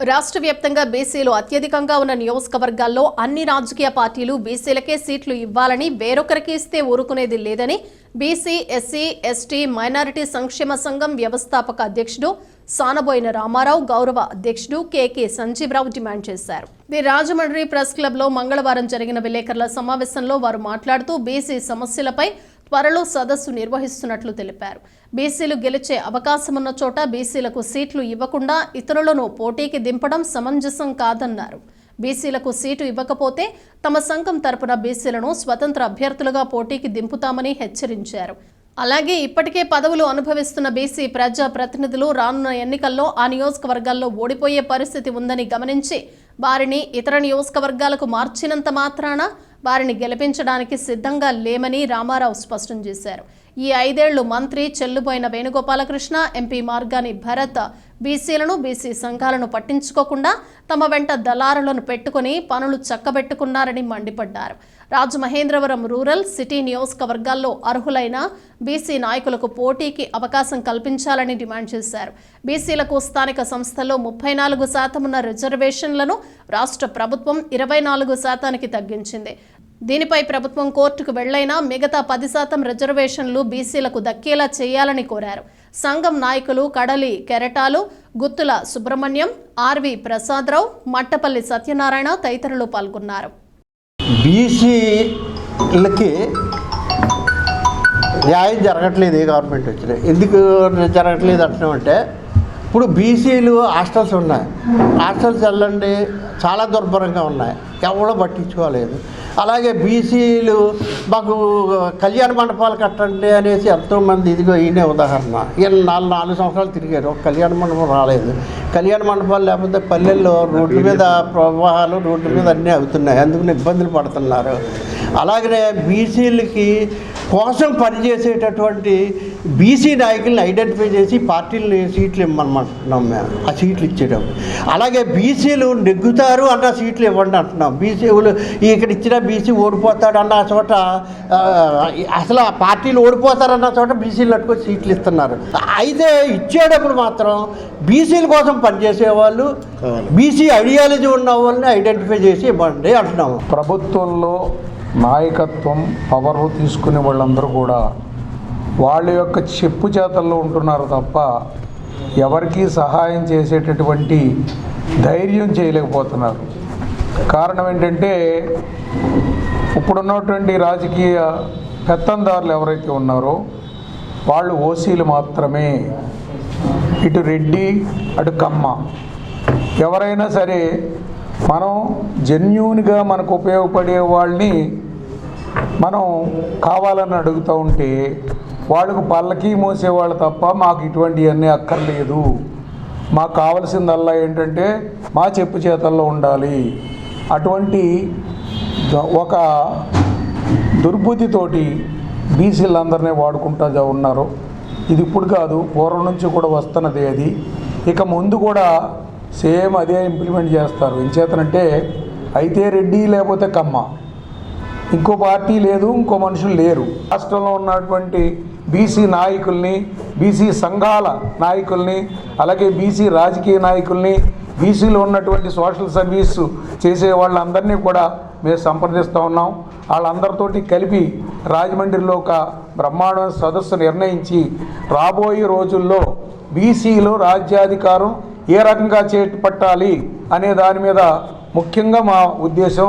రాష్ట్ర వ్యాప్తంగా బీసీలు అత్యధికంగా ఉన్న నియోజకవర్గాల్లో అన్ని రాజకీయ పార్టీలు బీసీలకే సీట్లు ఇవ్వాలని వేరొకరికి ఇస్తే ఊరుకునేది లేదని బీసీ ఎస్సీ ఎస్టీ మైనారిటీ సంక్షేమ సంఘం వ్యవస్థాపక అధ్యక్షుడు సానబోయిన రామారావు గౌరవ అధ్యక్షుడు కేకే సంజీవరావు డిమాండ్ చేశారు. ది రాజమండ్రి ప్రెస్ క్లబ్లో మంగళవారం జరిగిన విలేకరుల సమావేశంలో వారు మాట్లాడుతూ బీసీ సమస్యలపై త్వరలో సదస్సు నిర్వహిస్తున్నట్లు తెలిపారు. బీసీలు గెలిచే అవకాశమున్న చోట బీసీలకు సీట్లు ఇవ్వకుండా ఇతరులను పోటీకి దింపడం సమంజసం కాదన్నారు. బీసీలకు సీటు ఇవ్వకపోతే తమ సంఘం తరపున బీసీలను స్వతంత్ర అభ్యర్థులుగా పోటీకి దింపుతామని హెచ్చరించారు. అలాగే ఇప్పటికే పదవులు అనుభవిస్తున్న బీసీ ప్రజా ప్రతినిధులు రానున్న ఎన్నికల్లో ఆ నియోజకవర్గాల్లో ఓడిపోయే పరిస్థితి ఉందని గమనించి వారిని ఇతర నియోజకవర్గాలకు మార్చినంత మాత్రాన వారిని గెలిపించడానికి సిద్ధంగా లేమని రామారావు స్పష్టం చేశారు. ఈ ఐదేళ్ళు మంత్రి చెల్లుబోయిన వేణుగోపాలకృష్ణ ఎంపీ మార్గాని భరత్ బీసీలను బీసీ సంఘాలను పట్టించుకోకుండా తమ వెంట దళారులను పెట్టుకుని పనులు చక్కబెట్టుకున్నారని మండిపడ్డారు. రాజమహేంద్రవరం రూరల్ సిటీ నియోజకవర్గాల్లో అర్హులైన బీసీ నాయకులకు పోటీకి అవకాశం కల్పించాలని డిమాండ్ చేశారు. బీసీలకు స్థానిక సంస్థల్లో ముప్పై నాలుగు శాతం ఉన్న రిజర్వేషన్లను రాష్ట్ర ప్రభుత్వం ఇరవై నాలుగు శాతానికి తగ్గించింది. దీనిపై ప్రభుత్వం కోర్టుకు వెళ్ళైనా మిగతా పది శాతం రిజర్వేషన్లు బీసీలకు దక్కేలా చేయాలని కోరారు. సంఘం నాయకులు కడలి కెరటాలు గుత్తుల సుబ్రహ్మణ్యం ఆర్వి ప్రసాదరావు మట్టపల్లి సత్యనారాయణ తదితరులు పాల్గొన్నారు. బీసీలకి న్యాయం జరగట్లేదు ఏ గవర్నమెంట్ వచ్చినా. ఎందుకు జరగట్లేదు అంటున్నామంటే ఇప్పుడు బీసీలు హాస్టల్స్ ఉన్నాయి. హాస్టల్స్ వెళ్ళండి చాలా దుర్భరంగా ఉన్నాయి. ఎవరో పట్టించుకోలేదు. అలాగే బీసీలు మాకు కళ్యాణ మండపాలు కట్టండి అనేసి ఎంతోమంది ఇదిగో ఈయనే ఉదాహరణ. ఈయన నాలుగు నాలుగు సంవత్సరాలు తిరిగారు. ఒక కళ్యాణ మండపం రాలేదు. కళ్యాణ మండపాలు లేకపోతే పల్లెల్లో రోడ్ల మీద ప్రవాహాలు రోడ్ల మీద అన్నీ అవుతున్నాయి. అందుకని ఇబ్బందులు పడుతున్నారు. అలాగనే బీసీలకి కోసం పనిచేసేటటువంటి బీసీ నాయకుల్ని ఐడెంటిఫై చేసి పార్టీలని సీట్లు ఇవ్వమంటున్నాం మేము. ఆ సీట్లు ఇచ్చేటప్పుడు. అలాగే బీసీలు నెగ్గుతారు అన్న సీట్లు ఇవ్వండి అంటున్నాం. బీసీలు ఇక్కడ ఇచ్చిన బీసీ ఓడిపోతాడు అన్న చోట అసలు ఆ పార్టీలు ఓడిపోతారన్న చోట బీసీలు అట్టుకొని సీట్లు ఇస్తున్నారు. అయితే ఇచ్చేటప్పుడు మాత్రం బీసీల కోసం పనిచేసే వాళ్ళు బీసీ ఐడియాలజీ ఉన్న వాళ్ళని ఐడెంటిఫై చేసి ఇవ్వండి అంటున్నాము. ప్రభుత్వంలో నాయకత్వం పవర్ తీసుకునే వాళ్ళందరూ కూడా వాళ్ళ యొక్క చెప్పు చేతల్లో ఉంటున్నారు తప్ప ఎవరికీ సహాయం చేసేటటువంటి ధైర్యం చేయలేకపోతున్నారు. కారణం ఏంటంటే ఇప్పుడున్నటువంటి రాజకీయ పెత్తందారులు ఎవరైతే ఉన్నారో వాళ్ళు ఓసీలు మాత్రమే. ఇటు రెడ్డి అటు కమ్మ. ఎవరైనా సరే మనం జెన్యున్గా మనకు ఉపయోగపడే వాళ్ళని మనం కావాలని అడుగుతూ ఉంటే వాళ్ళకు పల్లకి మోసేవాళ్ళు తప్ప మాకు ఇటువంటివన్నీ అక్కర్లేదు. మాకు కావలసిందల్లా ఏంటంటే మా చెప్పు చేతల్లో ఉండాలి. అటువంటి ఒక దుర్బుద్ధితోటి బీసీలందరినీ వాడుకుంటా ఉన్నారు. ఇది ఇప్పుడు కాదు పూర్వం నుంచి కూడా వస్తున్నది అది. ఇక ముందు కూడా సేమ్ అదే ఇంప్లిమెంట్ చేస్తారు. ఎంచేతనంటే అయితే రెడ్డి లేకపోతే కమ్మ. ఇంకో పార్టీ లేదు ఇంకో మనుషులు లేరు. రాష్ట్రంలో ఉన్నటువంటి బీసీ నాయకుల్ని బీసీ సంఘాల నాయకుల్ని అలాగే బీసీ రాజకీయ నాయకుల్ని బీసీలో ఉన్నటువంటి సోషల్ సర్వీస్ చేసే వాళ్ళందరినీ కూడా మేము సంప్రదిస్తూ ఉన్నాం. వాళ్ళందరితోటి కలిపి రాజమండ్రిలో ఒక బ్రహ్మాండమైన సదస్సు నిర్ణయించి రాబోయే రోజుల్లో బీసీలో రాజ్యాధికారం ఏ రకంగా చేపట్టాలి అనే దాని మీద ముఖ్యంగా మా ఉద్దేశం